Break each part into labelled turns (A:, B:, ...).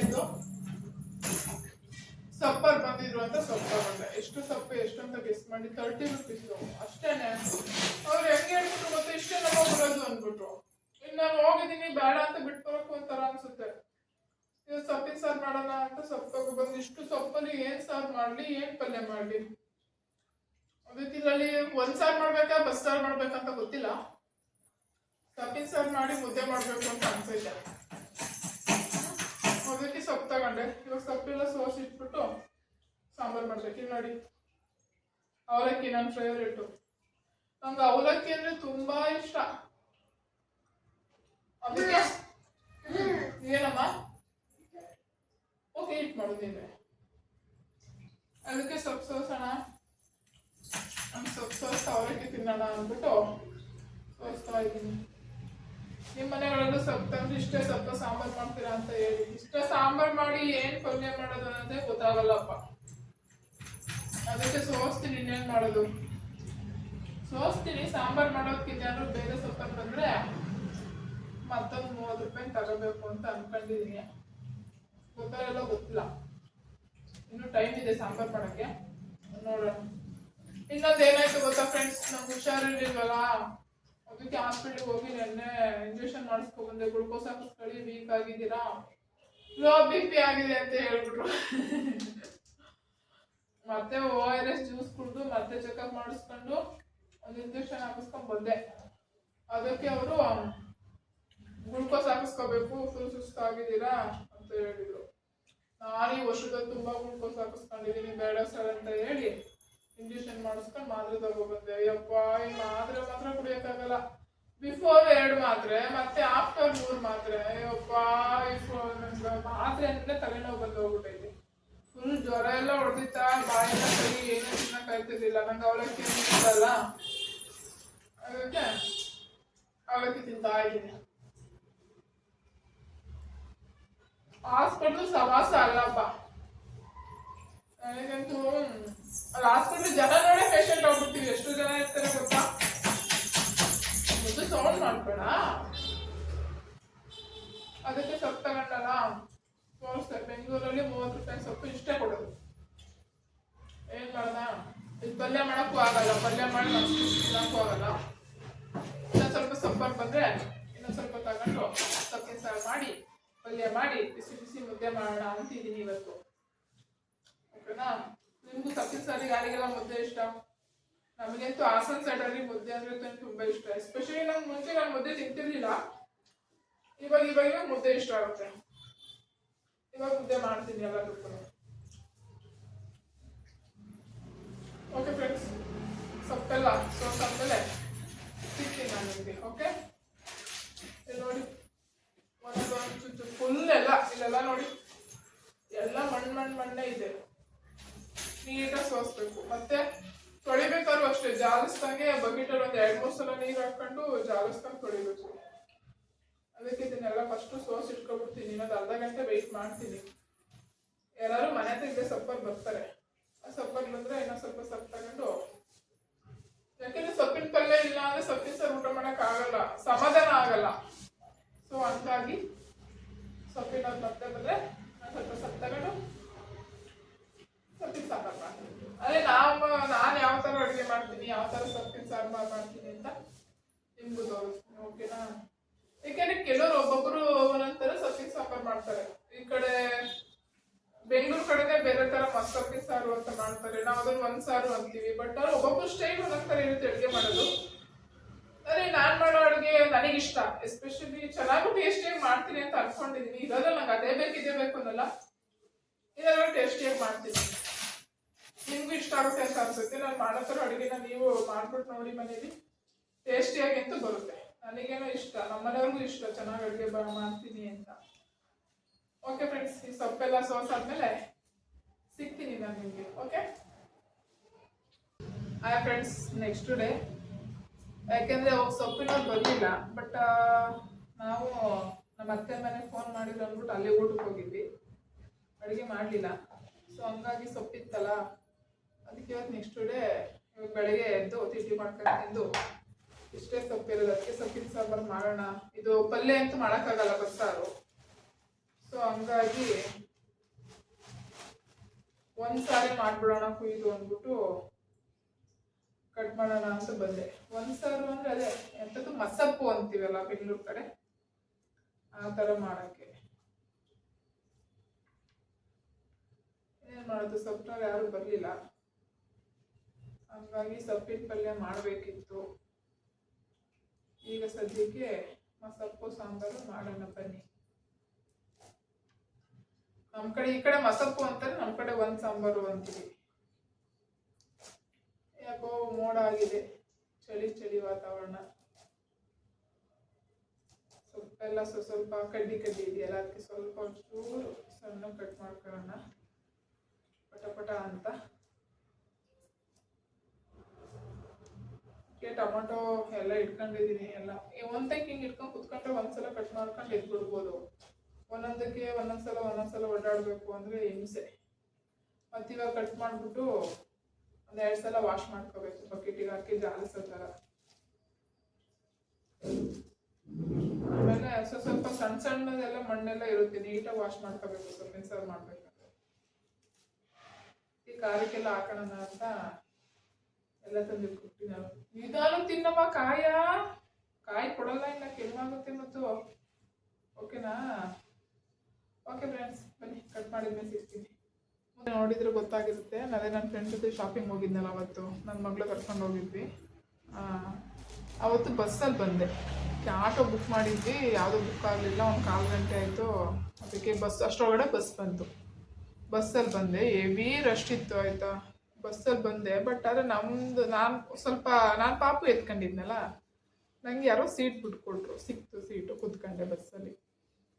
A: ಏನಾಯ್ತು ಸಪ್ಪರ್ ಬಂದಿದ್ರು ಅಂತ ಸೊಪ್ಪು ತಗೊಂಡೆ ಎಷ್ಟು ಸೊಪ್ಪು ಎಷ್ಟು ಅಂತ ಗೆಸ್ ಮಾಡಿ ತರ್ಟಿ ರುಪೀಸ್ ಅಷ್ಟೇನೆ. ಅವ್ರು ಹೆಂಗೆ ಹೇಳ್ಬಿಟ್ರು ಮತ್ತೆ ಇಷ್ಟೇ ನಮ್ಮ ಬರೋದು ಅಂದ್ಬಿಟ್ರು. ಇನ್ನು ನಾನು ಹೋಗಿದ್ದೀನಿ, ಬೇಡ ಅಂತ ಬಿಟ್ಕೊಳಕ್ ಒಂಥರ ಅನ್ಸುತ್ತೆ. ಇದು ಸೊಪ್ಪಿನ ಸಾರು ಮಾಡೋಣ ಅಂತ ಸೊಪ್ಪು ತಗೊಬಂದು ಇಷ್ಟು ಸೊಪ್ಪಲ್ಲಿ ಏನ್ ಸಾರು ಮಾಡ್ಲಿ, ಏನ್ ಪಲ್ಯ ಮಾಡ್ಲಿ? ಅದೇ ಇದರಲ್ಲಿ ಒಂದ್ ಸಾರು ಮಾಡ್ಬೇಕಾ, ಬಸ್ ಸಾರು ಮಾಡ್ಬೇಕಂತ ಗೊತ್ತಿಲ್ಲ. ಸೊಪ್ಪಿನ ಸಾರು ಮಾಡಿ ಮುದ್ದೆ ಮಾಡ್ಬೇಕು ಅಂತ ಅನ್ಸೈತೆ. ತಗೊಂಡೆ ಇವಾಗ ಸೊಪ್ಪೆಲ್ಲ ಸೋಸಿ ಇಟ್ಬಿಟ್ಟು ಸಾಂಬಾರ್ ಮಾಡ್ಬೇಕು ಇಲ್ಲಿ ನೋಡಿ. ಅವಲಕ್ಕಿ ನನ್ನ ಫೇವ್ರೇಟು ನಂಗೆ ಅವಲಕ್ಕಿ ಅಂದ್ರೆ ತುಂಬಾ ಇಷ್ಟ. ಅದಕ್ಕೆ ಏನಮ್ಮ? ಓಕೆ ಇಟ್ ಮಾಡೋದಿದೆ ಅದಕ್ಕೆ ಸೊಪ್ಪು ಸೋಸೋಣ. ಸೊಪ್ಪು ಸೋಸ್ತಾ ಅವಲಕ್ಕಿ ತಿನ್ನೋಣ ಅಂದ್ಬಿಟ್ಟು ಸೋಸ್ತಾ ಇದ್ದೀನಿ. ನಿಮ್ಮ ಮನೆಗಳಲ್ಲೂ ಸ್ವಲ್ಪ ಇಷ್ಟೇ ಸ್ವಲ್ಪ ಸಾಂಬಾರ್ ಮಾಡ್ತೀರಾ ಅಂತ ಹೇಳಿ. ಇಷ್ಟ ಸಾಂಬಾರ್ ಮಾಡಿ ಏನ್ ಪಲ್ಯ ಮಾಡೋದು ಅನ್ನೋದೇ ಗೊತ್ತಾಗಲ್ಲಪ್ಪ. ಅದಕ್ಕೆ ಸೋಸ್ತೀನಿ, ಇನ್ನೇನ್ ಮಾಡೋದು? ಸೋಸ್ತೀನಿ, ಸಾಂಬಾರ್ ಮಾಡೋದಕ್ಕಿಂತ ಯಾರು ಬೇರೆ ಸ್ವಲ್ಪ ಬಂದ್ರೆ ಮತ್ತೊಂದು ಮೂವತ್ತು ರೂಪಾಯಿ ತಗೋಬೇಕು ಅಂತ ಅನ್ಕೊಂಡಿದೀನಿ. ಗೊತ್ತಾಗಲ್ಲ, ಗೊತ್ತಿಲ್ಲ. ಇನ್ನು ಟೈಮ್ ಇದೆ ಸಾಂಬಾರ್ ಮಾಡಕ್ಕೆ. ನೋಡೋಣ. ಇನ್ನೊಂದು ಏನಾಯ್ತು ಗೊತ್ತಾ ಫ್ರೆಂಡ್ಸ್ ನಮ್ಗೆ ಹುಷಾರಿರ್ಲಿಲ್ವಲ್ಲ? ಅದಕ್ಕೆ ಹಾಸ್ಪಿಟ್ಲಿಗೆ ಹೋಗಿ ನೆನ್ನೆ ಇಂಜೆಕ್ಷನ್ ಮಾಡಿಸ್ಕೊ ಬಂದೆ. ಗ್ಲುಕೋಸ್ ಹಾಕಿಸ್ಕೊಳ್ಳಿ ವೀಕ್ ಆಗಿದ್ದೀರಾ? ಲೋ ಬಿ ಪಿ ಆಗಿದೆ ಅಂತ ಹೇಳ್ಬಿಟ್ರು. ಮತ್ತೆ ಓ ಆರ್ ಎಸ್ ಜ್ಯೂಸ್ ಕುಡಿದು ಮತ್ತೆ ಚೆಕಪ್ ಮಾಡಿಸ್ಕೊಂಡು ಒಂದು ಇಂಜೆಕ್ಷನ್ ಹಾಕಿಸ್ಕೊಂಡ್ ಬಂದೆ. ಅದಕ್ಕೆ ಅವರು ಗ್ಲುಕೋಸ್ ಹಾಕಿಸ್ಕೋಬೇಕು ಫುಲ್ ಸುಸ್ತಾಗಿದ್ದೀರಾ ಅಂತ ಹೇಳಿದ್ರು. ನಾನು ಈ ವರ್ಷದಲ್ಲಿ ತುಂಬಾ ಗ್ಲುಕೋಸ್ ಹಾಕಿಸ್ಕೊಂಡಿದ್ದೀನಿ. ಬೇಡ ಸರ್ ಅಂತ ಹೇಳಿ ಇಂಜೆಕ್ಷನ್ ಮಾಡಿಸ್ಕೊಂಡು ಮಾತ್ರೆ ತಗೊಬಂದೆ ಅಯ್ಯಪ್ಪ ಈ ಮಾತ್ರೆ ಮಾತ್ರ ಕುಡಿಯಕ್ಕಾಗಲ್ಲ. ಬಿಫೋರ್ ಎರಡು ಮಾತ್ರೆ, ಮತ್ತೆ ಆಫ್ಟರ್ ಮೂರ್ ಮಾತ್ರೆ. ಅಯ್ಯಪ್ಪ ಮಾತ್ರೆ ಅಂದ್ರೆ ತಲೆನೋವು ಬಂದು ಹೋಗ್ಬಿಟ್ಟೈತೆ ಫುಲ್ ಜ್ವರ ಎಲ್ಲ ಹೊಡೆದಿತ್ತ, ಬಾಯೆಲ್ಲ ಸರಿ ಏನೂ ತಿನ್ನಕ್ ಆಯ್ತಿರ್ಲಿಲ್ಲ ನಂಗೆ ಅವಲಕ್ಕಿ ತಿಂತಲ್ಲ ಅದಕ್ಕೆ ಅವಲಕ್ಕಿ ತಿಂತಾ ಇದ್ದೀನಿ. ಹಾಸ್ಪಿಟ್ಲು ಸವಾಸ ಅಲ್ಲಪ್ಪ. ನನಗಂತೂ ಜನ ನೋಡೇ ಎಷ್ಟು ಜನ ಇರ್ತಾರೆ ಗೊತ್ತಾ? ಸೌಂಡ್ ಅದಕ್ಕೆ ಬೆಂಗಳೂರಲ್ಲಿ ಮೂವತ್ತು ರೂಪಾಯಿ ಇಷ್ಟೇ ಕೊಡೋದು. ಮಾಡಕ್ಕೂ ಆಗಲ್ಲ. ಪಲ್ಯ ಮಾಡಿ ಆಗಲ್ಲ. ಇನ್ನೊಂದು ಸ್ವಲ್ಪ ಬಂದ್ರೆ ಇನ್ನೊಂದು ಸ್ವಲ್ಪ ತಗೊಂಡು ಸೊಪ್ಪಿನ ಸಾರು ಮಾಡಿ, ಪಲ್ಯ ಮಾಡಿ, ಬಿಸಿ ಬಿಸಿ ಮುದ್ದೆ ಮಾಡೋಣ ಅಂತಿದ್ದೀನಿ ಇವತ್ತು. ಓಕೆನಾ ನಿಮ್ಗೂ ಸಾರಿಗೆ ಯಾರಿಗೆಲ್ಲ ಮುದ್ದೆ ಇಷ್ಟ? ನಮಗಂತೂ ಹಾಸನ ಸೈಡಲ್ಲಿ ಮುದ್ದೆ ಅಂದ್ರೆ ತುಂಬಾ ಇಷ್ಟ. ಎಸ್ಪೆಷಲಿ ನಂಗೆ ಮುಂಚೆ ನಾನು ಮುದ್ದೆ ತಿಂತಿರ್ಲಿಲ್ಲ. ಇವಾಗ ಇವಾಗ ಮುದ್ದೆ ಇಷ್ಟ ಆಗುತ್ತೆ. ಇವಾಗ ಮುದ್ದೆ ಮಾಡ್ತೀನಿ ಎಲ್ಲದಕ್ಕೂ. ಓಕೆ ಫ್ರೆಂಡ್ಸ್ ಸೊಪ್ಪೆಲ್ಲ ಸೋಸಾದ್ಮೇಲೆ ಸಿಗ್ತೀನಿ ನಾನು ನಿಮಗೆ ಓಕೆ ನೋಡಿ ಒಂದೊಂದು ಫುಲ್ ಎಲ್ಲ, ಇಲ್ಲೆಲ್ಲ ನೋಡಿ, ಎಲ್ಲ ಮಣ್ಣು ಮಣ್ಣು, ಮಣ್ಣೇ ಇದೆ. ನೀಟಾಗಿ ಸೋಸ್ಬೇಕು ಮತ್ತೆ ತೊಳಿಬೇಕಾದ್ರೂ ಅಷ್ಟೇ, ಜಾಲಿಸ್ದಂಗೆ ಬಕೆಟಲ್ಲಿ ಒಂದು ಎರಡು ಮೂರು ಸಲ ನೀರು ಹಾಕೊಂಡು ಜಾಲಿಸ್ದಂಗೆ ತೊಳಿಬೇಕು. ಅದಕ್ಕೆ ಇದನ್ನೆಲ್ಲ ಫಸ್ಟು ಸೋಸ್ ಇಟ್ಕೊಬಿಡ್ತೀನಿ ಇನ್ನೊಂದು ಅರ್ಧ ಗಂಟೆ ವೆಯ್ಟ್ ಮಾಡ್ತೀನಿ. ಯಾರು ಮನೆ ತೆಗೆದೇ ಸೊಪ್ಪಲ್ಲಿ ಬರ್ತಾರೆ. ಆ ಸೊಪ್ಪಲ್ಲಿ ಬಂದರೆ ಇನ್ನೊಂದು ಸ್ವಲ್ಪ ಸೊಪ್ಪು ತಗೊಂಡು ಯಾಕೆಂದ್ರೆ ಸೊಪ್ಪಿನ ಪಲ್ಯ ಇಲ್ಲ ಅಂದ್ರೆ ಸೊಪ್ಪಿನ ಸಾರು ಊಟ ಮಾಡೋಕ್ಕಾಗಲ್ಲ ಸಮಾಧಾನ ಆಗಲ್ಲ. ಸೊ ಹಂಗಾಗಿ ಸೊಪ್ಪಿನ ಮತ್ತೆ ಬಂದ್ರೆ ನಾನ್ ಸ್ವಲ್ಪ ಸೊಪ್ಪು ತಗೊಂಡು ಸೊಪ್ಪಿನ ಸಾಂಬಾರು ಮಾಡ್ತೀನಿ ಅದೇ ನಾವು ನಾನು ಯಾವ ಥರ ಅಡುಗೆ ಮಾಡ್ತೀನಿ ಯಾವ ಥರ ಸೊಪ್ಪಿನ ಸಾಂಬಾರು ಮಾಡ್ತೀನಿ ಅಂತ ನಿಮ್ಗೆ ತೋರಿಸ್ತೀನಿ. ಓಕೆನಾ ಯಾಕೆಂದ್ರೆ ಕೆಲವರು ಒಬ್ಬೊಬ್ರು ಥರ ಸೊಪ್ಪಿನ ಸಾಂಬಾರು ಮಾಡ್ತಾರೆ. ಈ ಕಡೆ ಬೆಂಗಳೂರು ಕಡೆನೇ ಬೇರೆ ತರ ಮಸ್ಸೊಪ್ಪಿನ ಸಾರು ಅಂತ ಮಾಡ್ತಾರೆ. ನಾವು ಅದನ್ನ ಒಂದು ಸಾರು ಅಂತೀವಿ. ಬಟ್ ಅವ್ರು ಒಬ್ಬೊಬ್ಬರು ಸ್ಟೈಲ್ ಒಂದೊಂದ್ ಥರ ಇರುತ್ತೆ ಅಡುಗೆ ಮಾಡೋದು. ಅದೇ ನಾನು ಮಾಡೋ ಅಡುಗೆ ನನಗಿಷ್ಟ ಎಸ್ಪೆಷಲಿ ಚೆನ್ನಾಗೂ ಟೇಸ್ಟಿಯಾಗಿ ಮಾಡ್ತೀನಿ ಅಂತ ಅನ್ಕೊಂಡಿದ್ದೀನಿ ಇರೋದ್ರಲ್ಲಿ ನಂಗೆ ಅದೇ ಬೇಕು ಇದೇ ಬೇಕು ಅನ್ನಲ್ಲ. ಇರೋದ್ರಲ್ಲಿ ಟೇಸ್ಟಿಯಾಗಿ ಮಾಡ್ತೀನಿ. ನಿಮ್ಗೂ ಇಷ್ಟ ಆಗುತ್ತೆ ಅಂತ ಅನ್ಸುತ್ತೆ. ನಾನು ಮಾಡೋ ಥರ ಅಡುಗೆನ ನೀವು ಮಾಡ್ಬಿಟ್ಟು ನೋಡಿ ಮನೇಲಿ. ಟೇಸ್ಟಿಯಾಗಿ ಅಂತ ಬರುತ್ತೆ. ನನಗೇನೋ ಇಷ್ಟ. ನಮ್ಮನೆಯವ್ರಿಗೂ ಇಷ್ಟ. ಚೆನ್ನಾಗಿ ಅಡುಗೆ ಮಾಡ್ತೀನಿ ಅಂತ. ಓಕೆ ಫ್ರೆಂಡ್ಸ್ ಈ ಸೊಪ್ಪೆಲ್ಲ ಸೋಸ್ ಆದ್ಮೇಲೆ ಸಿಗ್ತೀನಿ ನಾನು ನಿಮಗೆ. Okay hi friends next day ಯಾಕೆಂದ್ರೆ ಅವಾಗ ಸೊಪ್ಪಿನ ಬರಲಿಲ್ಲ ಬಟ್ ನಾವು ನಮ್ಮ ಅತ್ತೆ ಮನೆಗೆ ಫೋನ್ ಮಾಡಿದ್ರು ಅಂದ್ಬಿಟ್ಟು ಅಲ್ಲೇ ಊಟಕ್ಕೆ ಹೋಗಿದ್ವಿ. ಅಡುಗೆ ಮಾಡಲಿಲ್ಲ. ಸೊ ಹಂಗಾಗಿ ಸೊಪ್ಪಿತ್ತಲ್ಲ. ಅದಕ್ಕೆ ಇವತ್ತು ನೆಕ್ಸ್ಟ್ ಡೇ ಬೆಳಗ್ಗೆ ಎದ್ದು ತಿಂಡಿ ಮಾಡ್ಕೊಂಡು ತಿಂದು ಇಷ್ಟೇ ಸೊಪ್ಪಿರೋದು. ಅದಕ್ಕೆ ಸೊಪ್ಪಿನ ಸಾಂಬಾರು ಮಾಡೋಣ. ಇದು ಪಲ್ಯ ಅಂತೂ ಮಾಡೋಕ್ಕಾಗಲ್ಲ ಬಸ್ಸಾರು ಸೊ ಹಂಗಾಗಿ ಒಂದ್ಸಾರಿ ಮಾಡ್ಬಿಡೋಣ ಕುಯ್ದು ಅಂದ್ಬಿಟ್ಟು ಕಟ್ ಮಾಡೋಣ ಅಂತ ಬಂದೆ. ಒಂದ್ಸಾರು ಅಂದ್ರೆ ಅದೇ ಎಂಥದ್ದು ಮಸಪ್ಪು ಅಂತೀವಲ್ಲ ಬೆಂಗಳೂರು ಕಡೆ? ಆ ಥರ ಮಾಡಕ್ಕೆ. ಏನ್ ಮಾಡೋದು? ಸೊಪ್ಪಿನವ್ರು ಯಾರು ಬರಲಿಲ್ಲ. ಹಂಗಾಗಿ ಸೊಪ್ಪಿನ ಪಲ್ಯ ಮಾಡಬೇಕಿತ್ತು. ಈಗ ಸದ್ಯಕ್ಕೆ ಮಸಪ್ಪು ಸಾಂಬಾರು ಮಾಡೋಣ ಬನ್ನಿ. ನಮ್ಮ ಕಡೆ ಈ ಕಡೆ ಮಸಪ್ಪು ಅಂತಾರೆ ನಮ್ಮ ಕಡೆ ಒಂದು ಸಾಂಬಾರು ಅಂತೀವಿ. ಯಾಕೋ ಮೋಡ ಆಗಿದೆ, ಚಳಿ ಚಳಿ ವಾತಾವರಣ. ಸೊಪ್ಪೆಲ್ಲ ಸ್ವ- ಸ್ವಲ್ಪ ಕಡ್ಡಿ ಕಡ್ಡಿ ಇದೆಯಲ್ಲ, ಅದಕ್ಕೆ ಸ್ವಲ್ಪ ಒಂಚೂರು ಸಣ್ಣ ಕಟ್ ಮಾಡ್ಕೊಳ್ಳೋಣ. ಪಟ ಪಟ ಅಂತ. ಟೊಮೊಟೊ ಎಲ್ಲ ಇಟ್ಕೊಂಡಿದ್ದೀನಿ, ಎಲ್ಲ. ಒಂದಕ್ಕೆ ಹಿಂಗೆ ಇಟ್ಕೊಂಡು ಕುತ್ಕೊಂಡ್ರೆ ಒಂದ್ಸಲ ಕಟ್ ಮಾಡ್ಕೊಂಡು ಎದ್ಬಿಡ್ಬೋದು. ಒಂದೊಂದಕ್ಕೆ ಒಂದೊಂದ್ಸಲ ಒಂದೊಂದ್ಸಲ ಓಡಾಡಬೇಕು ಅಂದ್ರೆ ಹಿಂಸೆ. ಮತ್ತು ಕಟ್ ಮಾಡ್ಬಿಟ್ಟು ಒಂದು ಎರಡು ಸಲ ವಾಶ್ ಮಾಡ್ಕೋಬೇಕು ಬಕೆಟಿಗೆ ಹಾಕಿ ಜಾಲಿಸೋ ಥರ. ಆಮೇಲೆ ಸ್ವಲ್ಪ ಸ್ವಲ್ಪ ಸಣ್ಣ ಸಣ್ಣದೆಲ್ಲ ಮಣ್ಣೆಲ್ಲ ಇರುತ್ತೆ, ನೀಟಾಗಿ ವಾಶ್ ಮಾಡ್ಕೋಬೇಕು ಸ್ವಲ್ಪ ಸಾರು ಮಾಡ್ಬೇಕಾದ್ರೆ. ಈ ಖಾರಕ್ಕೆಲ್ಲ ಹಾಕೋಣ ಅಂತ ಎಲ್ಲ ತಂದು ನಾನು ನಿಧಾನ ತಿನ್ನಮ್ಮ, ಕಾಯ. ಕಾಯಿ ಕೊಡಲ್ಲ ಇಲ್ಲ ಕೆಮ್ಮಾಗುತ್ತೆ ಮತ್ತು ಓಕೆನಾ? ಓಕೆ ಫ್ರೆಂಡ್ಸ್ ಬನ್ನಿ ಕಟ್ ಮಾಡಿದ್ಮೇಲೆ ಸಿಗ್ತೀನಿ ನೋಡಿದ್ರೆ ಗೊತ್ತಾಗಿರುತ್ತೆ. ಅದೇ ನನ್ನ ಫ್ರೆಂಡ್ ಜೊತೆ ಶಾಪಿಂಗ್ ಹೋಗಿದ್ನಲ್ಲ ಅವತ್ತು. ನನ್ನ ಮಗಳು ಕರ್ಕೊಂಡು ಹೋಗಿದ್ವಿ. ಅವತ್ತು ಬಸ್ಸಲ್ಲಿ ಬಂದೆ. ಆಟೋ ಬುಕ್ ಮಾಡಿದ್ವಿ. ಯಾವುದೂ ಬುಕ್ ಆಗಲಿಲ್ಲ, ಒಂದು ಕಾಲು ಗಂಟೆ ಆಯಿತು. ಅದಕ್ಕೆ ಬಸ್ ಅಷ್ಟರೊಳಗಡೆ ಬಸ್ ಬಂತು. ಬಸ್ಸಲ್ಲಿ ಬಂದೆ. ಹೆವಿ ರಶ್ ಇತ್ತು, ಆಯಿತಾ? ಬಸ್ಸಲ್ಲಿ ಬಂದೆ ಬಟ್ ಆದರೆ ನಮ್ಮದು ನಾನು ಸ್ವಲ್ಪ, ನಾನು ಪಾಪು ಎತ್ಕೊಂಡಿದ್ನಲ್ಲ, ನಂಗೆ ಯಾರೋ ಸೀಟ್ ಬಿಟ್ಕೊಟ್ರು, ಸಿಕ್ತು ಸೀಟು ಕೂತ್ಕೊಂಡೆ ಬಸ್ಸಲ್ಲಿ.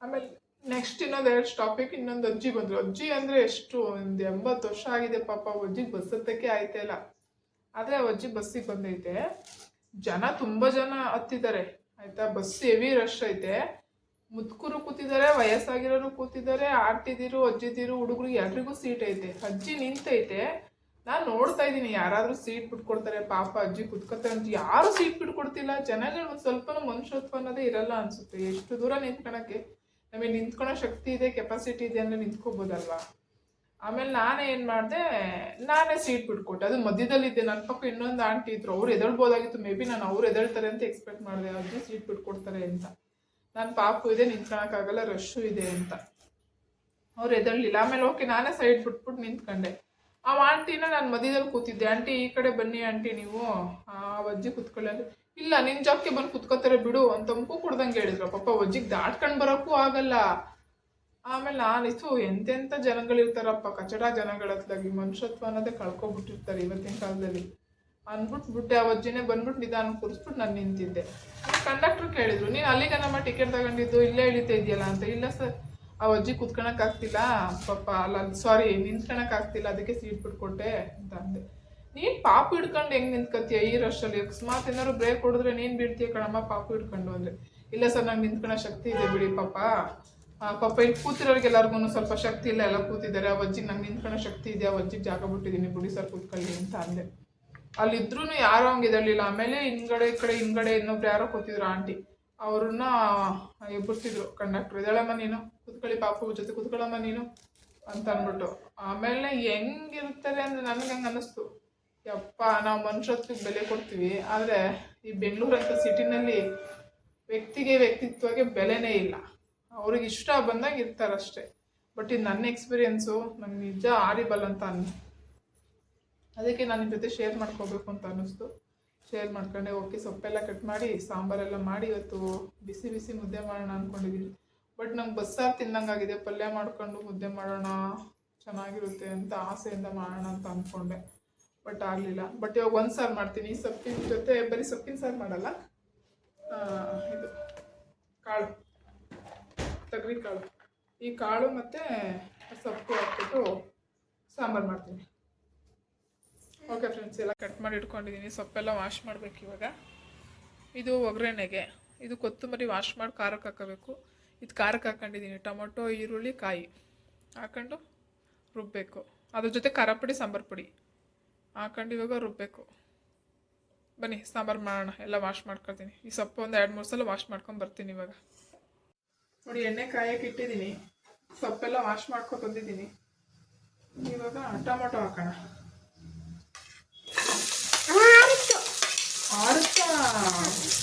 A: ಆಮೇಲೆ ನೆಕ್ಸ್ಟ್ ಇನ್ನೊಂದು ಎರಡು ಸ್ಟಾಪಿಗೆ ಇನ್ನೊಂದು ಅಜ್ಜಿ ಬಂದರು. ಅಜ್ಜಿ ಅಂದರೆ ಎಷ್ಟು, ಒಂದು ಎಂಬತ್ತು ವರ್ಷ ಆಗಿದೆ ಪಾಪ ಅಜ್ಜಿಗೆ ಬಸ್ ಹತ್ತಕ್ಕೆ ಇಲ್ಲ. ಆದರೆ ಆ ಅಜ್ಜಿ ಬಸ್ಸಿಗೆ ಬಂದೈತೆ. ಜನ ತುಂಬ ಜನ ಹತ್ತಿದ್ದಾರೆ, ಆಯ್ತಾ? ಬಸ್ ಹೆವಿ ರಶ್ ಐತೆ. ಮುದುಕರು ಕೂತಿದ್ದಾರೆ, ವಯಸ್ಸಾಗಿರೋರು ಕೂತಿದ್ದಾರೆ ಆಡ್ತಿದ್ದೀರು ಅಜ್ಜಿದಿರು, ಹುಡುಗರು ಎಲ್ರಿಗೂ ಸೀಟ್ ಐತೆ. ಅಜ್ಜಿ ನಿಂತೈತೆ. ನಾನು ನೋಡ್ತಾ ಇದ್ದೀನಿ, ಯಾರಾದರೂ ಸೀಟ್ ಬಿಟ್ಕೊಡ್ತಾರೆ, ಪಾಪ ಅಜ್ಜಿ ಕುತ್ಕೋತಾರೆ ಅಂತ ಯಾರು ಸೀಟ್ ಬಿಟ್ಕೊಡ್ತಿಲ್ಲ. ಜನಗಳು ಒಂದು ಸ್ವಲ್ಪ ಮನುಷ್ಯತ್ವ ಅನ್ನೋದೇ ಇರಲ್ಲ ಅನ್ಸುತ್ತೆ. ಎಷ್ಟು ದೂರ ನಿಂತ್ಕೊಳಕ್ಕೆ? ನಮಗೆ ನಿಂತ್ಕೊಳೋ ಶಕ್ತಿ ಇದೆ, ಕೆಪಾಸಿಟಿ ಇದೆ ಅಂದ್ರೆ ನಿಂತ್ಕೋಬೋದಲ್ವಾ? ಆಮೇಲೆ ನಾನೇ ಏನು ಮಾಡಿದೆ, ನಾನೇ ಸೀಟ್ ಬಿಟ್ಕೊಟ್ಟೆ. ಅದು ಮಧ್ಯದಲ್ಲಿದ್ದೆ. ನನ್ನ ಪಕ್ಕ ಇನ್ನೊಂದು ಆಂಟಿ ಇದ್ರು. ಅವ್ರು ಎದಳ್ಬೋದಾಗಿತ್ತು. ಮೇ ಬಿ ನಾನು ಅವ್ರು ಎದಳ್ತಾರೆ ಅಂತ ಎಕ್ಸ್ಪೆಕ್ಟ್ ಮಾಡಿದೆ. ಅಜ್ಜಿ ಸೀಟ್ ಬಿಟ್ಕೊಡ್ತಾರೆ ಅಂತ. ನನ್ನ ಪಾಪು ಇದೆ, ನಿಂತ್ಕೊಳಕ್ಕಾಗಲ್ಲ, ರಶ್ಶು ಇದೆ ಅಂತ. ಅವ್ರು ಎದಳ್ಲಿಲ್ಲ. ಆಮೇಲೆ ಓಕೆ, ನಾನೇ ಸೈಡ್ ಬಿಟ್ಬಿಟ್ಟು ನಿಂತ್ಕೊಂಡೆ. ಆ ಆಂಟಿನ ನಾನು ಮಧ್ಯದಲ್ಲಿ ಕೂತಿದ್ದೆ. ಆಂಟಿ, ಈ ಕಡೆ ಬನ್ನಿ ಆಂಟಿ ನೀವು. ಆ ಅಜ್ಜಿ ಕುತ್ಕೊಳ್ಳಿ ಇಲ್ಲ, ನಿನ್ ಜಾಗಕ್ಕೆ ಬಂದು ಕುತ್ಕೋತಾರೆ ಬಿಡು ಅಂತ ತಂಪು ಕೊಡ್ದಂಗೆ ಹೇಳಿದ್ರು. ಪಾಪ ಅಜ್ಜಿಗೆ ದಾಟ್ಕೊಂಡು ಬರೋಕ್ಕೂ ಆಗಲ್ಲ. ಆಮೇಲೆ ನಾನು ಇದು ಎಂತೆಂಥ ಜನಗಳಿರ್ತಾರಪ್ಪ. ಕಚಡ ಜನಗಳತ್ಲಾಗಿ ಮನುಷ್ಯತ್ವ ಅನ್ನೋದೇ ಕಳ್ಕೊಬಿಟ್ಟಿರ್ತಾರೆ ಇವತ್ತಿನ ಕಾಲದಲ್ಲಿ. ಅಂದ್ಬಿಟ್ಟು ಬಿಟ್ಟೆ, ಆ ಅಜ್ಜಿನೇ ಬಂದ್ಬಿಟ್ಟು ನಿಧಾನ ಕೂರಿಸ್ಬಿಟ್ಟು ನಾನು ನಿಂತಿದ್ದೆ. ಕಂಡಕ್ಟರ್ ಕೇಳಿದ್ರು, ನೀನು ಅಲ್ಲಿಗೆ ನಮ್ಮ ಟಿಕೆಟ್ ತಗೊಂಡಿದ್ದು, ಇಲ್ಲೇ ಇಳಿತಾ ಇದೆಯಲ್ಲ ಅಂತ. ಇಲ್ಲ ಸರ್ ಆ ಅಜ್ಜಿ ಕುತ್ಕೊಳಕ್ ಆಗ್ತಿಲ್ಲ, ಪಾಪ ಅಲ್ಲ ಸಾರಿ ನಿಂತ್ಕೊಳಕ್ ಆಗ್ತಿಲ್ಲ, ಅದಕ್ಕೆ ಸೀಟ್ ಬಿಟ್ಕೊಟ್ಟೆ ಅಂತ ಅಂದೆ. ನೀನ್ ಪಾಪ ಹಿಡ್ಕೊಂಡು ಹೆಂಗ್ ನಿಂತ್ಕತ್ತೀಯ ಈ ರಶಲ್ಲಿ ಅಕಸ್ಮಾತ್ ಏನಾದ್ರು ಬ್ರೇಕ್ ಕೊಡಿದ್ರೆ ನೀನ್ ಬೀಳ್ತೀಯ ಕಣಮ್ಮ ಪಾಪು ಹಿಡ್ಕೊಂಡು ಅಂದ್ರೆ. ಇಲ್ಲ ಸರ್, ನಂಗೆ ನಿಂತ್ಕೊಳೋ ಶಕ್ತಿ ಇದೆ ಬಿಡಿ ಪಾಪ. ಪಾಪ ಇಲ್ಲಿ ಕೂತಿರೋರಿಗೆಲ್ಲರಿಗೂ ಸ್ವಲ್ಪ ಶಕ್ತಿ ಇಲ್ಲ, ಎಲ್ಲ ಕೂತಿದ್ದಾರೆ. ಆ ಅಜ್ಜಿ, ನಂಗೆ ನಿಂತ್ಕೊಳೋ ಶಕ್ತಿ ಇದೆ ಆ ಅಜ್ಜಿ ಜಾಗ ಬಿಟ್ಟಿದ್ದೀನಿ ಬಿಡಿ ಸರ್, ಕೂತ್ಕೊಳ್ಳಿ ಅಂತ ಅಂದೆ. ಅಲ್ಲಿದ್ರು ಯಾರೋ ಹಂಗೆ ಇದರಲಿಲ್ಲ ಆಮೇಲೆ ಹಿಂದ್ಗಡೆ, ಈ ಕಡೆ, ಹಿಂದ್ಗಡೆ ಇನ್ನೊಬ್ರು ಯಾರೋ ಕೂತಿದ್ರು, ಆಂಟಿ. ಅವ್ರನ್ನ ಎಬ್ಬಿಸ್ತಿದ್ರು ಕಂಡಕ್ಟರ್ ಇದಳಮ್ಮ ನೀನು, ಕುತ್ಕೊಳ್ಳಿ ಪಾಪು, ಜೊತೆ ಕುತ್ಕೊಳ್ಳಮ್ಮ ನೀನು ಅಂತ ಅಂದ್ಬಿಟ್ಟು. ಆಮೇಲೆ ಹೆಂಗಿರ್ತಾರೆ ಅಂದ್ರೆ ನನಗೆ ಹಂಗೆ ಅನ್ನಿಸ್ತು. ಯಪ್ಪ, ನಾವು ಮನುಷ್ಯತ್ವಕ್ಕೆ ಬೆಲೆ ಕೊಡ್ತೀವಿ, ಆದರೆ ಈ ಬೆಂಗಳೂರಂಥ ಸಿಟಿನಲ್ಲಿ ವ್ಯಕ್ತಿಗೆ ವ್ಯಕ್ತಿತ್ವಕ್ಕೆ ಬೆಲೆನೇ ಇಲ್ಲ. ಅವ್ರಿಗೆ ಇಷ್ಟ ಬಂದಾಗ ಇರ್ತಾರಷ್ಟೇ. ಬಟ್ ಇದು ನನ್ನ ಎಕ್ಸ್ಪೀರಿಯೆನ್ಸು, ನಂಗೆ ನಿಜ ಆರಿಬಲ್ ಅಂತ ಅನ್, ಅದಕ್ಕೆ ನಾನು ನಿಮ್ಮ ಜೊತೆ ಶೇರ್ ಮಾಡ್ಕೋಬೇಕು ಅಂತ ಅನ್ನಿಸ್ತು. ಶೇರ್ ಮಾಡ್ಕೊಂಡೆ ಓಕೆ ಸೊಪ್ಪೆಲ್ಲ ಕಟ್ ಮಾಡಿ, ಸಾಂಬಾರೆಲ್ಲ ಮಾಡಿ ಇವತ್ತು ಬಿಸಿ ಬಿಸಿ ಮುದ್ದೆ ಮಾಡೋಣ ಅಂದ್ಕೊಂಡಿದ್ದೀನಿ ಬಟ್ ನಂಗೆ ಬಸ್ಸಾರು ತಿನ್ನಂಗಾಗಿದೆ ಪಲ್ಯ ಮಾಡ್ಕೊಂಡು ಮುದ್ದೆ ಮಾಡೋಣ, ಚೆನ್ನಾಗಿರುತ್ತೆ ಅಂತ ಆಸೆಯಿಂದ ಮಾಡೋಣ ಅಂತ ಅಂದ್ಕೊಂಡೆ ಬಟ್ ಆಗಲಿಲ್ಲ. ಬಟ್ ಇವಾಗ ಒಂದು ಸಾರು ಮಾಡ್ತೀನಿ. ಸೊಪ್ಪಿನ ಜೊತೆ, ಬರೀ ಸೊಪ್ಪಿನ ಸಾರು ಮಾಡಲ್ಲ. ಇದು, ಕಾಳು, ತಗ್ರಿ ಕಾಳು. ಈ ಕಾಳು ಮತ್ತು ಸೊಪ್ಪು ಹಾಕ್ಬಿಟ್ಟು ಸಾಂಬಾರು ಮಾಡ್ತೀನಿ. ಫ್ರೆಂಡ್ಸ್ ಎಲ್ಲ ಕಟ್ ಮಾಡಿ ಇಟ್ಕೊಂಡಿದ್ದೀನಿ ಸೊಪ್ಪೆಲ್ಲ ವಾಶ್ ಮಾಡಬೇಕು ಇವಾಗ. ಇದು ಒಗ್ಗರಣೆಗೆ. ಇದು ಕೊತ್ತಂಬರಿ ವಾಶ್ ಮಾಡಿ ಖಾರಕ್ಕೆ ಹಾಕೋಬೇಕು. ಇದು ಖಾರಕ್ಕೆ ಹಾಕೊಂಡಿದ್ದೀನಿ ಟೊಮೊಟೊ, ಈರುಳ್ಳಿ, ಕಾಯಿ ಹಾಕ್ಕೊಂಡು ರುಬ್ಬಬೇಕು ಅದ್ರ ಜೊತೆ ಖಾರ ಪುಡಿ, ಸಾಂಬಾರು ಪುಡಿ ಹಾಕೊಂಡು ಇವಾಗ ರುಬ್ಬಬೇಕು ಬನ್ನಿ, ಸಾಂಬಾರು ಮಾಡೋಣ. ಎಲ್ಲ ವಾಶ್ ಮಾಡ್ಕೊಳ್ತೀನಿ. ಈ ಸೊಪ್ಪು ಒಂದು ಎರಡು ಮೂರು ಸಲ ವಾಶ್ ಮಾಡ್ಕೊಂಡು ಬರ್ತೀನಿ ಇವಾಗ. ನೋಡಿ, ಎಣ್ಣೆ ಕಾಯಕ್ಕೆ ಇಟ್ಟಿದ್ದೀನಿ ಸೊಪ್ಪೆಲ್ಲ ವಾಶ್ ಮಾಡ್ಕೊ ಬಂದಿದ್ದೀನಿ ಇವಾಗ ಟೊಮೊಟೊ ಹಾಕೋಣ.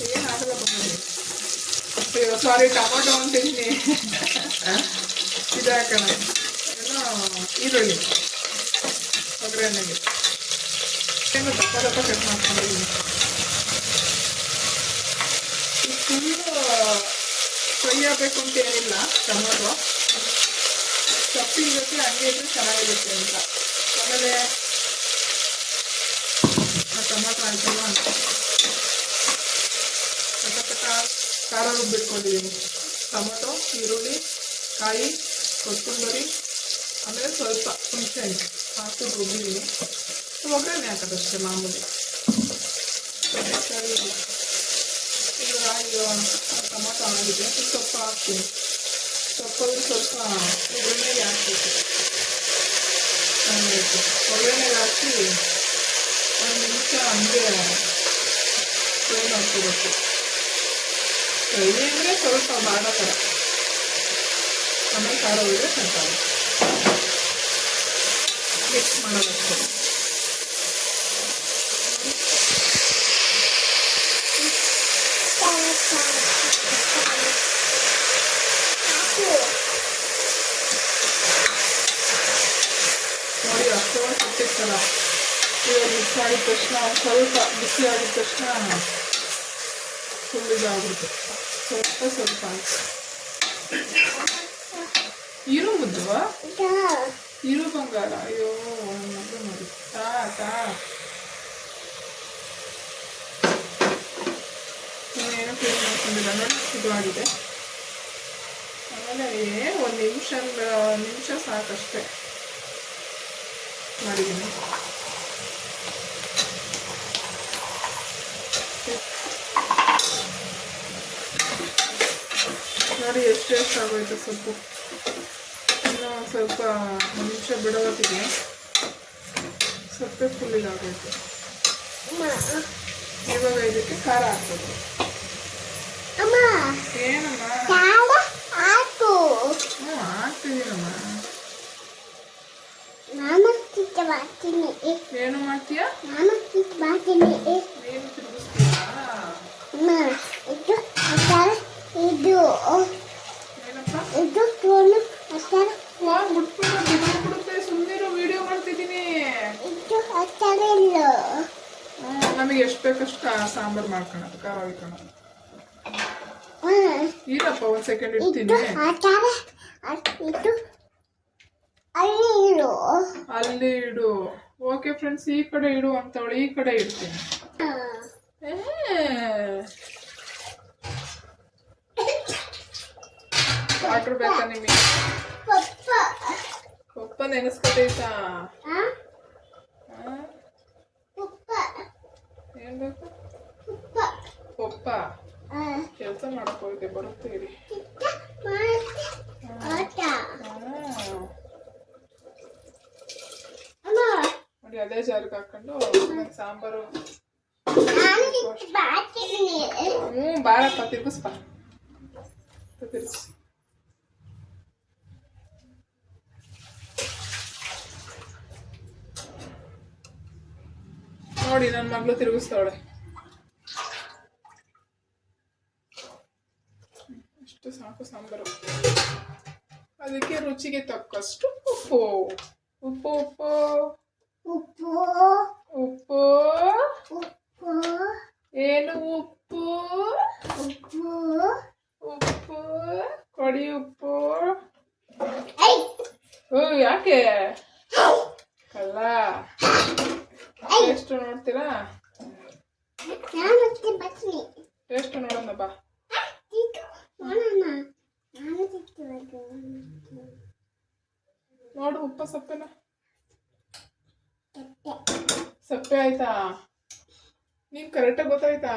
A: ಏನಾಗಲ್ಲ ಬಂದಿದೆ ಸಾರಿ ಟೊಮೊಟೊ ಅಂತಿದ್ದೀನಿ ಇದು ಹಾಕೋಣ ಈರುಳ್ಳಿ ಒಗ್ಗರಣೆಗೆ ಏನು ದಪ್ಪ ದಪ್ಪ ಕಟ್ ಮಾಡ್ಕೊಂಡಿದ್ದೀನಿ ಫುಲ್ಲು ಫ್ರೈ ಆಗಬೇಕು ಅಂತ ಏನಿಲ್ಲ ಟೊಮೊಟೊ ಸಪ್ಪಿ ಜೊತೆ ಹಂಗೆ ಇದ್ರೆ ಚೆನ್ನಾಗಿರುತ್ತೆ ಅಂತ. ಆಮೇಲೆ ಆ ಟೊಮೊಟೊ ಆಯ್ತಲ್ವ ಪಟ ಖಾರ ರುಬ್ಬಿಟ್ಕೊಂಡಿದ್ದೀನಿ ಟೊಮೊಟೊ, ಈರುಳ್ಳಿ, ಕಾಯಿ, ಕೊತ್ತಂಬರಿ, ಆಮೇಲೆ ಸ್ವಲ್ಪ ಹುಣಸೆಹಣ್ಣು ಹಾಕಿ ರುಬ್ಬಿದ್ದೀನಿ ಒಗ್ಗರಣೆ ಹಾಕೋದಷ್ಟೇ ಮಾಮೂಲಿ. ಸರಿ ಈಗ ಟೊಮೊಟೊ ಆಗಿದೆ ಸೊಪ್ಪು ಹಾಕ್ತೀನಿ. ಸೊಪ್ಪಲ್ಲಿ ಸ್ವಲ್ಪ ಒಗ್ಗರಣೆಗೆ ಹಾಕ್ಬೇಕು. ಒಗ್ಗರಣೆಗೆ ಹಾಕಿ ಒಂದು ನಿಮಿಷ ಹಂಗೆ ಫ್ರೈ ಮಾಡ್ಕೋಬೇಕು. ಅಂದರೆ ಸ್ವಲ್ಪ ಮಾಡೋ ಥರ ಆಮೇಲೆ ಖಾರ ಹೋದರೆ ಚೆನ್ನಾಗಿ ಮಿಕ್ಸ್ ಮಾಡೋದಷ್ಟೇ ನೋಡಿ, ಅಷ್ಟೊಂದು ಸಿಕ್ತಿರ್ತಲ್ಲ ಇವಾಗ ಮಿಕ್ಸ್ ಆಗಿದ ತಕ್ಷಣ ಸ್ವಲ್ಪ ಬಿಸಿ ಆಗಿದ ತಕ್ಷಣ ಫುಲ್ ಇದಾಗ್ಬಿಡುತ್ತೆ ಸ್ವಲ್ಪ ಸ್ವಲ್ಪ ಇರು ಮುದ್ದುವಾ? ಇರು ಬಂಗಾರ. ಅಯ್ಯೋ ನನ್ನ ಮಗಳು ನೋಡಿ. ತಾ ತಾ. ಇನ್ನೇನು ಕ್ಲೀನ್ ಮಾಡ್ಕೊಂಡಿಲ್ಲ. ನೋಡಿ ಇದು ಆಗಿದೆ. ಆಮೇಲೆ ಒಂದು ನಿಮಿಷ ನಿಮಿಷ ಸಾಕಷ್ಟೇ. ಮಾಡಿದ್ದೀನಿ. ನೋಡಿ ಎಷ್ಟು ಎಷ್ಟು ಆಗೋಯ್ತು ಸೊಪ್ಪು ಇನ್ನು ಸ್ವಲ್ಪ ನಿಮಿಷ ಬಿಡೋತ್ತಿಗೆ ಸೊಪ್ಪೆ ಫುಲ್ ಇದಾಗೋಯ್ತು ಇವಾಗ ಇದಕ್ಕೆ ಖಾರ ಹಾಕ್ಬೇಕು. ಏನಮ್ಮ? ಹ್ಞೂ ಹಾಕ್ತಿದ್ದೀನಮ್ಮ.
B: ನಾನು ಚಿಕ್ಕ ಮಾಡ್ತೀನಿ
A: ಏನು ಮಾಡ್ತೀಯಾ?
B: ನಾನು ಚಿಕ್ಕ ಮಾಡ್ತೀನಿ
A: ನೀನು ತಿರುಗಿಸ್ತೀಯಾ
B: ಅಮ್ಮ ಇದು ಅತ್ತಾರ ಇದು ಇದು ತೋನು ಅಷ್ಟೇ
A: ಫೋನ್ ಬಿಟ್ಬಿಟ್ಟು ಬಿಡುತ್ತೆ ಸುಮ್ಮನೆ ವಿಡಿಯೋ ಮಾಡ್ತಿದ್ದೀನಿ.
B: ಇದು ಅಷ್ಟೇ ಇಲ್ಲ.
A: ನಮಗೆ ಎಷ್ಟು ಬೇಕಷ್ಟು ಸಾಂಬಾರು ಮಾಡ್ಕೊಳೋದು ಖಾರ ಹೊಯ್ಕೊಳೋದು. ಇರಪ್ಪ ಒಂದು ಸೆಕೆಂಡ್ ಇಡ್ತೀನಿ.
B: ಇದು ಅಲ್ಲಿ ಇಡು.
A: ಅಲ್ಲಿ ಇಡು. ಓಕೆ ಫ್ರೆಂಡ್ಸ್ ಈ ಕಡೆ ಇಡು ಅಂತವಳು ಈ ಕಡೆ ಇಡ್ತೀನಿ. ವಾಟ್ರ್ ಬೇಕಾ ನಿಮಗೆ?
B: ಪಪ್ಪ.
A: ನೆನೆಸ್ಕೊತೈತಾ? ಏನ್ ಬೇಕು?
B: ಪಪ್ಪ.
A: ಕೆಲಸ ಮಾಡಕ್ ಹೋಗಿದೆ ಬರುತ್ತೆ ಇರಿ.
B: ಚಿಕ್ಕ ಮಾಡ್ತಿ. ಅಮ್ಮ.
A: ನೋಡಿ ಅದೇ ಜಾರಿಗೆ ಹಾಕೊಂಡು ಸಾಂಬಾರು. ಹ್ಞೂ ಬಾರಪ್ಪ ತಿರ್ಗಿಸ್ಪ. ತಿರ್ಗಿಸ್. ನೋಡಿ ನನ್ನ ಮಗಳು ತಿರುಗಿಸ್ತಾವಳೆ. ಅಷ್ಟು ಸಾಕು ಸಾಂಬಾರು. ಅದಕ್ಕೆ ರುಚಿಗೆ ತಕ್ಕಷ್ಟು ಉಪ್ಪು. ಉಪ್ಪು ಉಪ್ಪು.
B: ಉಪ್ಪು.
A: ಉಪ್ಪು.
B: ಉಪ್ಪು.
A: ಏನು ಉಪ್ಪು?
B: ಉಪ್ಪು.
A: ಉಪ್ಪು. ಕೊಡಿ ಉಪ್ಪು. ಓ ಯಾಕೆ? ಕಲ್ಲ. ಟೇಸ್ಟ್ ನೋಡ್ತೀರಾ ಟೇಸ್ಟ್ ನೋಡೋಣ ಬಾ. ನೋಡು ಉಪ್ಪ ಸಪ್ಪೆನ ಸಪ್ಪೆ. ಆಯ್ತಾ? ನೀನ್ ಕರೆಕ್ಟಾಗಿ ಗೊತ್ತಾಯ್ತಾ?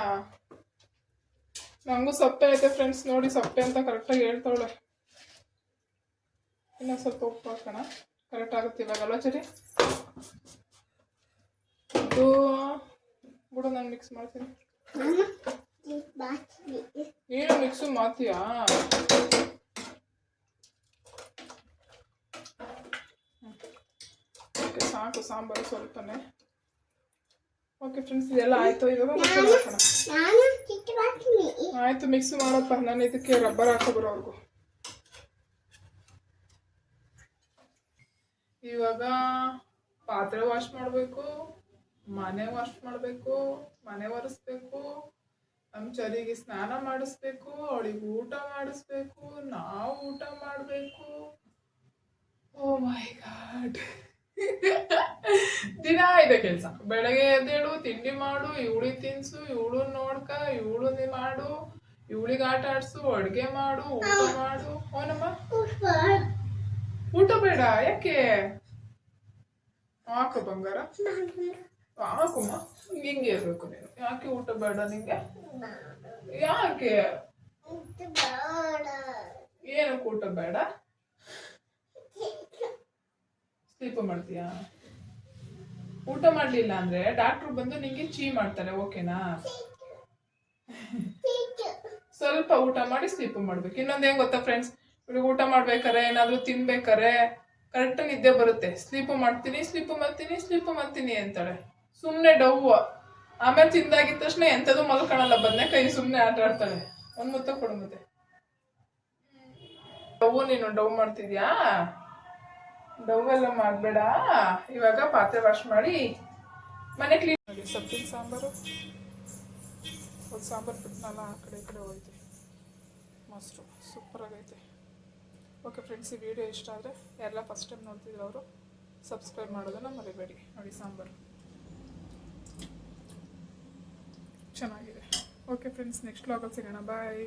A: ನಂಗೂ ಸಪ್ಪೆ ಐತೆ ಫ್ರೆಂಡ್ಸ್ ನೋಡಿ ಸಪ್ಪೆ ಅಂತ ಕರೆಕ್ಟಾಗಿ ಹೇಳ್ತಾವಳೆ. ಇನ್ನೊಂದು ಸ್ವಲ್ಪ ಉಪ್ಪು ಹಾಕೋಣ. ಕರೆಕ್ಟ್ ಆಗುತ್ತೆ ಇವಾಗ ಅಲ್ವಾ ಚರಿ ಇದು ಬಿಡು, ನಾನು ಮಿಕ್ಸ್ ಮಾಡ್ತೀನಿ. ಏನು ಮಿಕ್ಸು ಮಾಡ್ತೀಯಾ? ಓಕೆ, ಸಾಕು, ಸಾಂಬಾರು ಸ್ವಲ್ಪನೇ. ಓಕೆ ಫ್ರೆಂಡ್ಸ್ ಇದೆಲ್ಲ ಆಯಿತು. ಇವಾಗ ಆಯ್ತು ಮಿಕ್ಸ್ ಮಾಡಪ್ಪ. ನಾನು ಇದಕ್ಕೆ ರಬ್ಬರ್ ಹಾಕೋ ಬರೋವರೆಗೂ. ಇವಾಗ ಪಾತ್ರೆ ವಾಶ್ ಮಾಡಬೇಕು. ಮನೆ ವಾಶ್ ಮಾಡಬೇಕು ಮನೆ ಒರೆಸ್ಬೇಕು ನಮ್ಮ ಚರಿಗೆ ಸ್ನಾನ ಮಾಡಿಸ್ಬೇಕು ಅವಳಿಗೆ ಊಟ ಮಾಡಿಸ್ಬೇಕು ನಾವು ಊಟ ಮಾಡಬೇಕು. Oh my god. ದಿನ ಇದೆ ಕೆಲಸ. ಬೆಳಗ್ಗೆ ಎದ್ದೇಳು ತಿಂಡಿ ಮಾಡು ಇವಳಿಗೆ ತಿನ್ಸು ಇವಳು ನೋಡ್ಕ ಇವಳು ಮಾಡು ಇವಳಿಗೆ ಆಟ ಆಡ್ಸು ಅಡುಗೆ ಮಾಡು ಊಟ ಮಾಡು. ಓನಮ್ಮ ಊಟ. ಬೇಡ ಯಾಕೆ? ಹಾಕು ಬಂಗಾರ. ಹಾಕುಮ್ಮ ಹಿಂಗೆ ಇರಬೇಕು ನೀನು. ಯಾಕೆ ಊಟ ಬೇಡ ನಿಂಗೆ? ಯಾಕೆ? ಏನಕ್ಕೆ ಊಟ ಬೇಡ? ಸ್ಲೀಪ್ ಮಾಡ್ತೀಯಾ? ಊಟ ಮಾಡ್ಲಿಲ್ಲ ಅಂದ್ರೆ ಡಾಕ್ಟ್ರು ಬಂದು ನಿಂಗೆ ಚೀ ಮಾಡ್ತಾರೆ, ಓಕೆನಾ? ಸ್ವಲ್ಪ ಊಟ ಮಾಡಿ ಸ್ಲೀಪ್ ಮಾಡ್ಬೇಕು. ಇನ್ನೊಂದ್ ಏನು ಗೊತ್ತಾ ಫ್ರೆಂಡ್ಸ್ ಇವಾಗ ಊಟ ಮಾಡ್ಬೇಕಾರೆ, ಏನಾದ್ರೂ ತಿನ್ಬೇಕಾರೆ ಕರೆಕ್ಟ್ ನಿದ್ದೆ ಬರುತ್ತೆ. ಸ್ಲೀಪ್ ಮಾಡ್ತೀನಿ ಸ್ಲೀಪ್ ಮಾಡ್ತೀನಿ ಸ್ಲೀಪ್ ಮಾಡ್ತೀನಿ ಅಂತಾಳೆ. ಸುಮ್ನೆ ಡವ್ ಆಮೇಲೆ ತಿಂದಾಗಿದ್ದ ತಕ್ಷಣ ಎಂಥದೂ ಮಲ್ಕೊಳಲ್ಲ ಬಂದೆ ಕೈ ಸುಮ್ನೆ ಆಟ ಆಡ್ತಾಳೆ. ಒಂದ್ ಮುತ್ತ ಕೊಡು ಮತ್ತೆ. ಡವ್ ನೀನು ಡವ್ ಮಾಡ್ತಿದ್ಯಾ? ಡವ್ ಎಲ್ಲ ಮಾಡಬೇಡ. ಇವಾಗ ಪಾತ್ರೆ ವಾಶ್ ಮಾಡಿ ಮನೆ ಕ್ಲೀನ್ ಮಾಡಿ. ಸೊಪ್ಪಿನ ಸಾಂಬಾರು. ಒಂದು ಸಾಂಬಾರು ಬಿಟ್ಟನಲ್ಲ ಆ ಕಡೆ ಈ ಕಡೆ ಹೋಯ್ತು. ಸೂಪರ್ ಆಗೈತೆ. ಓಕೆ ಫ್ರೆಂಡ್ಸ್ ಈ ವಿಡಿಯೋ ಇಷ್ಟ ಆದರೆ ಯಾರೆಲ್ಲ ಫಸ್ಟ್ ಟೈಮ್ ನೋಡ್ತಿದ್ರು ಅವರು ಸಬ್ಸ್ಕ್ರೈಬ್ ಮಾಡೋದನ್ನು ಮರಿಬೇಡಿ. ನೋಡಿ ಸಾಂಬಾರು. ಚೆನ್ನಾಗಿದೆ. ಓಕೆ ಫ್ರೆಂಡ್ಸ್ ನೆಕ್ಸ್ಟ್ ವ್ಲಾಗಲ್ಲಿ ಸಿಗೋಣ. ಬಾಯ್